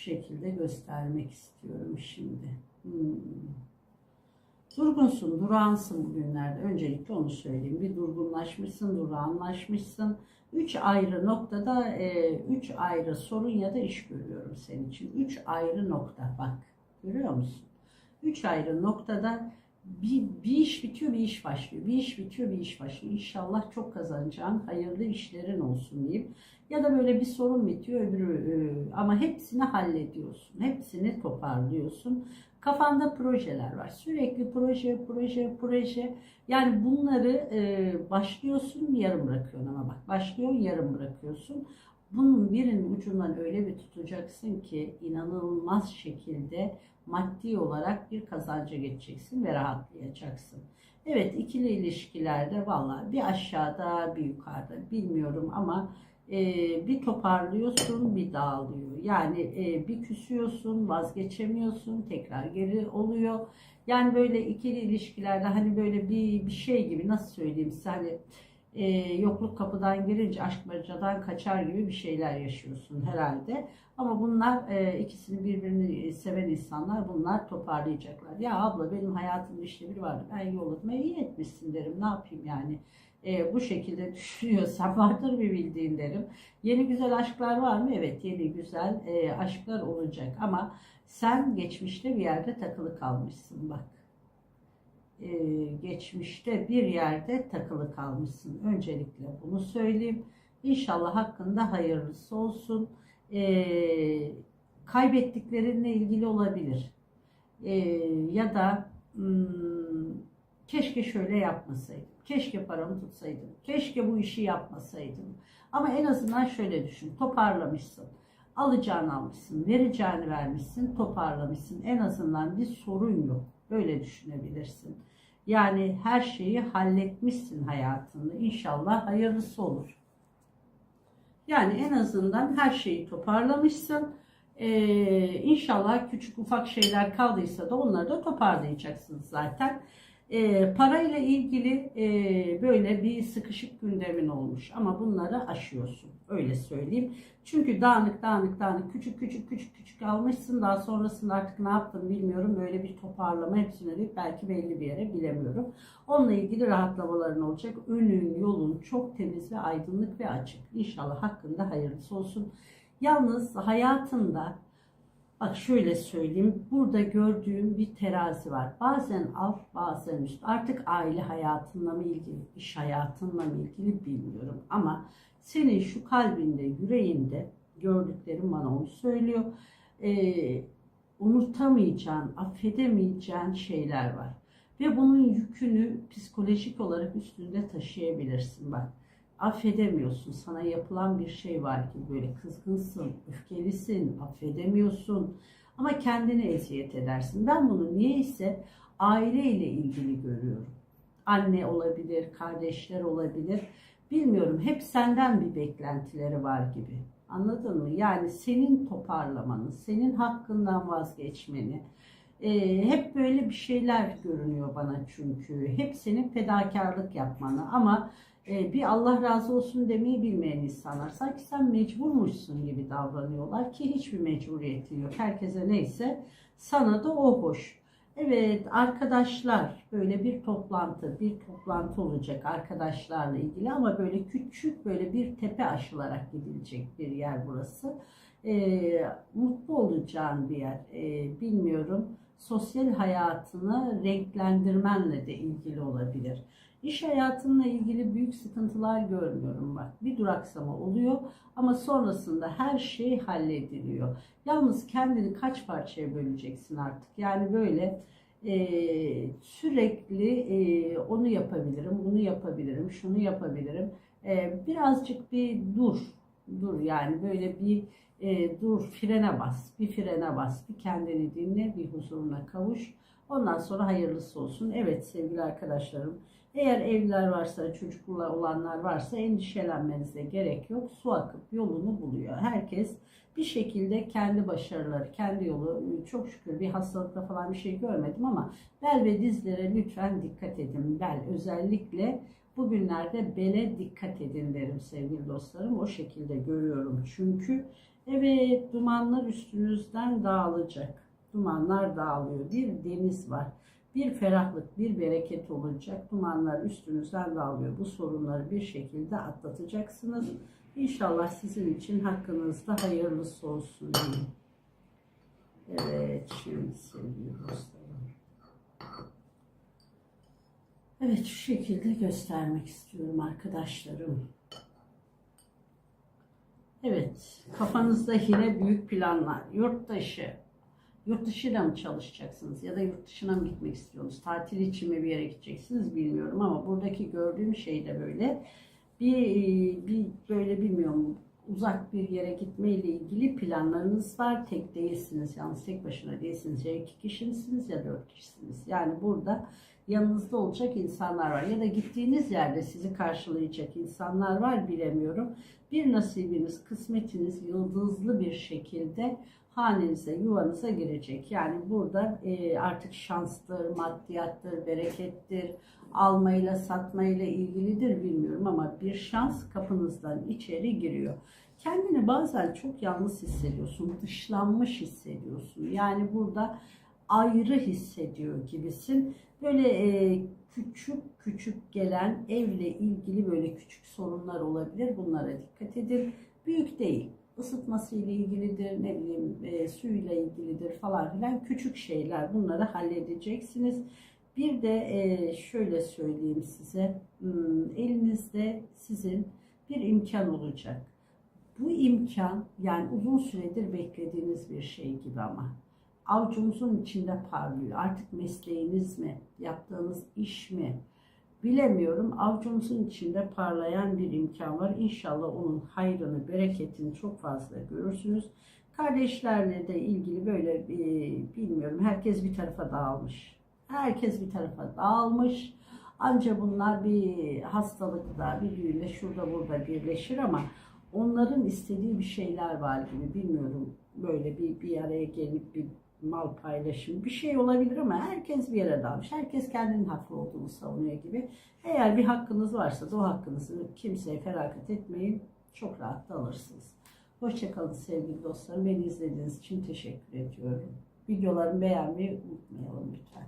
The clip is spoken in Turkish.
şekilde göstermek istiyorum şimdi. Hmm. Durgunsun, durağansın bugünlerde. Öncelikle onu söyleyeyim. Bir durgunlaşmışsın, durağanlaşmışsın. Üç ayrı noktada e, üç ayrı sorun ya da iş görüyorum senin için. Üç ayrı nokta bak. Görüyor musun? Üç ayrı noktada bir, bir iş bitiyor, bir iş başlıyor. Bir iş bitiyor, bir iş başlıyor. İnşallah çok kazanacağın hayırlı işlerin olsun diyeyim. Ya da böyle bir sorun bitiyor öbürü e, ama hepsini hallediyorsun. Hepsini toparlıyorsun. Kafanda projeler var. Sürekli proje, proje, proje. Yani bunları e, başlıyorsun yarım bırakıyorsun ama bak başlıyorsun yarım bırakıyorsun. Bunun birinin ucundan öyle bir tutacaksın ki inanılmaz şekilde maddi olarak bir kazanca geçeceksin ve rahatlayacaksın. Evet ikili ilişkilerde valla bir aşağıda bir yukarıda bilmiyorum ama e, bir toparlıyorsun bir dağılıyor. Yani e, bir küsüyorsun vazgeçemiyorsun tekrar geri oluyor. Yani böyle ikili ilişkilerde hani böyle bir, bir şey gibi nasıl söyleyeyim size hani e, yokluk kapıdan girince aşk bacadan kaçar gibi bir şeyler yaşıyorsun herhalde. Ama bunlar e, ikisini birbirini seven insanlar bunlar toparlayacaklar. Ya abla benim hayatımda işte biri vardı ben yolladım. E, iyi etmişsin derim ne yapayım yani. E, bu şekilde düşünüyorsan vardır bir bildiğin derim. Yeni güzel aşklar var mı? Evet yeni güzel e, aşklar olacak ama sen geçmişte bir yerde takılı kalmışsın bak e, geçmişte bir yerde takılı kalmışsın. Öncelikle bunu söyleyeyim. İnşallah hakkında hayırlısı olsun. E, kaybettiklerinle ilgili olabilir. E, ya da hmm, keşke şöyle yapmasaydım. Keşke paramı tutsaydım. Keşke bu işi yapmasaydım. Ama en azından şöyle düşün. Toparlamışsın. Alacağını almışsın. Vereceğini vermişsin. Toparlamışsın. En azından bir sorun yok. Böyle düşünebilirsin. Yani her şeyi halletmişsin hayatında. İnşallah hayırlısı olur. Yani en azından her şeyi toparlamışsın. Ee, inşallah küçük ufak şeyler kaldıysa da onları da toparlayacaksınız zaten. E, parayla ilgili e, böyle bir sıkışık gündemin olmuş ama bunları aşıyorsun öyle söyleyeyim. Çünkü dağınık dağınık dağınık küçük küçük küçük küçük almışsın daha sonrasında artık ne yaptın bilmiyorum böyle bir toparlama hepsine değil belki belli bir yere bilemiyorum. Onunla ilgili rahatlamaların olacak. Önün yolun çok temiz ve aydınlık ve açık. İnşallah hakkında hayırlısı olsun. Yalnız hayatında Bak şöyle söyleyeyim. Burada gördüğüm bir terazi var. Bazen alt bazen üst. Artık aile hayatınla mı ilgili, iş hayatınla mı ilgili bilmiyorum. Ama senin şu kalbinde, yüreğinde gördüklerim bana onu söylüyor. Ee, unutamayacağın, affedemeyeceğin şeyler var. Ve bunun yükünü psikolojik olarak üstünde taşıyabilirsin. Bak affedemiyorsun. Sana yapılan bir şey var ki böyle kızgınsın, öfkelisin, affedemiyorsun. Ama kendini eziyet edersin. Ben bunu niyeyse aileyle ilgili görüyorum. Anne olabilir, kardeşler olabilir. Bilmiyorum hep senden bir beklentileri var gibi. Anladın mı? Yani senin toparlamanı, senin hakkından vazgeçmeni. E, hep böyle bir şeyler görünüyor bana çünkü. Hep senin fedakarlık yapmanı ama bir Allah razı olsun demeyi bilmeyen insanlar. Sanki sen mecburmuşsun gibi davranıyorlar ki hiçbir mecburiyetin yok. Herkese neyse sana da o hoş. Evet arkadaşlar böyle bir toplantı, bir toplantı olacak arkadaşlarla ilgili ama böyle küçük böyle bir tepe aşılarak gidilecek bir yer burası. E, mutlu olacağın bir yer. E, bilmiyorum sosyal hayatını renklendirmenle de ilgili olabilir. İş hayatınla ilgili büyük sıkıntılar görmüyorum bak. Bir duraksama oluyor ama sonrasında her şey hallediliyor. Yalnız kendini kaç parçaya böleceksin artık. Yani böyle e, sürekli e, onu yapabilirim, bunu yapabilirim, şunu yapabilirim. E, birazcık bir dur, dur yani böyle bir e, dur frene bas, bir frene bas, bir kendini dinle, bir huzuruna kavuş. Ondan sonra hayırlısı olsun. Evet sevgili arkadaşlarım, eğer evliler varsa, çocuklar olanlar varsa endişelenmenize gerek yok. Su akıp yolunu buluyor. Herkes bir şekilde kendi başarıları, kendi yolu, çok şükür bir hastalıkta falan bir şey görmedim ama bel ve dizlere lütfen dikkat edin. Bel özellikle bugünlerde bele dikkat edin derim sevgili dostlarım. O şekilde görüyorum çünkü evet dumanlar üstünüzden dağılacak. Dumanlar dağılıyor. Bir deniz var. Bir ferahlık, bir bereket olacak. Dumanlar üstünüzden dağılıyor. Bu sorunları bir şekilde atlatacaksınız. İnşallah sizin için hakkınızda hayırlısı olsun. Evet, şimdi sevgili. Evet, şu şekilde göstermek istiyorum arkadaşlarım. Evet, kafanızda yine büyük planlar. Yurt dışı, yurt dışıyla mı çalışacaksınız ya da yurt dışına mı gitmek istiyorsunuz? Tatil için mi bir yere gideceksiniz bilmiyorum ama buradaki gördüğüm şey de böyle. Bir, bir böyle bilmiyorum uzak bir yere gitme ile ilgili planlarınız var. Tek değilsiniz. Yalnız tek başına değilsiniz. Ya iki kişisiniz ya dört kişisiniz. Yani burada yanınızda olacak insanlar var. Ya da gittiğiniz yerde sizi karşılayacak insanlar var bilemiyorum. Bir nasibiniz, kısmetiniz yıldızlı bir şekilde hanenize, yuvanıza girecek. Yani burada e, artık şanstır, maddiyattır, berekettir, almayla satmayla ilgilidir bilmiyorum ama bir şans kapınızdan içeri giriyor. Kendini bazen çok yalnız hissediyorsun, dışlanmış hissediyorsun. Yani burada ayrı hissediyor gibisin. Böyle e, küçük küçük gelen evle ilgili böyle küçük sorunlar olabilir. Bunlara dikkat edin. Büyük değil. Isıtması ile ilgilidir, ne bileyim e, suyla ilgilidir falan filan küçük şeyler. Bunları halledeceksiniz. Bir de e, şöyle söyleyeyim size, hmm, elinizde sizin bir imkan olacak. Bu imkan yani uzun süredir beklediğiniz bir şey gibi ama avucunuzun içinde parlıyor. Artık mesleğiniz mi, yaptığınız iş mi bilemiyorum. Avucunuzun içinde parlayan bir imkan var. İnşallah onun hayrını, bereketini çok fazla görürsünüz. Kardeşlerle de ilgili böyle e, bilmiyorum herkes bir tarafa dağılmış. Herkes bir tarafa dağılmış. Anca bunlar bir hastalıkta, bir düğünde, şurada burada birleşir ama onların istediği bir şeyler var gibi bilmiyorum. Böyle bir, bir araya gelip bir mal paylaşımı bir şey olabilir ama herkes bir yere dalmış. Herkes kendinin haklı olduğunu savunuyor gibi. Eğer bir hakkınız varsa da o hakkınızı kimseye feragat etmeyin. Çok rahat da alırsınız. Hoşçakalın sevgili dostlarım. Beni izlediğiniz için teşekkür ediyorum. Videolarımı beğenmeyi unutmayalım lütfen.